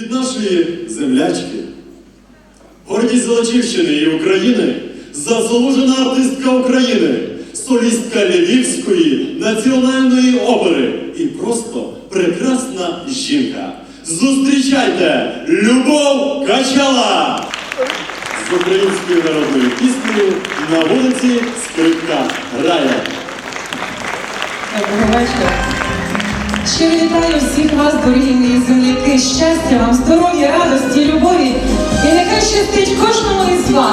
Від нашої землячки, гордість Золочівщини і України, заслужена артистка України, солістка Львівської національної опери і просто прекрасна жінка. Зустрічайте Любов Качала! З українською народною піснею на вулиці Скрипка грає. Ще вітаю всіх вас, дорогі мої земляки. Щастя вам, здоров'я, радості, любові. І нехай щастить кожному із вас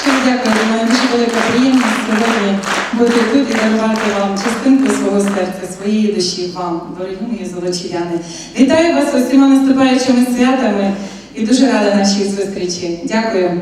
Щиро дякую, мене дуже велика приємність сьогодні бути тут і дарувати вам частинку свого серця, своєї душі вам, дорогі мої. Вітаю вас усіма наступаючими святами і дуже рада нашій зустрічі. Дякую.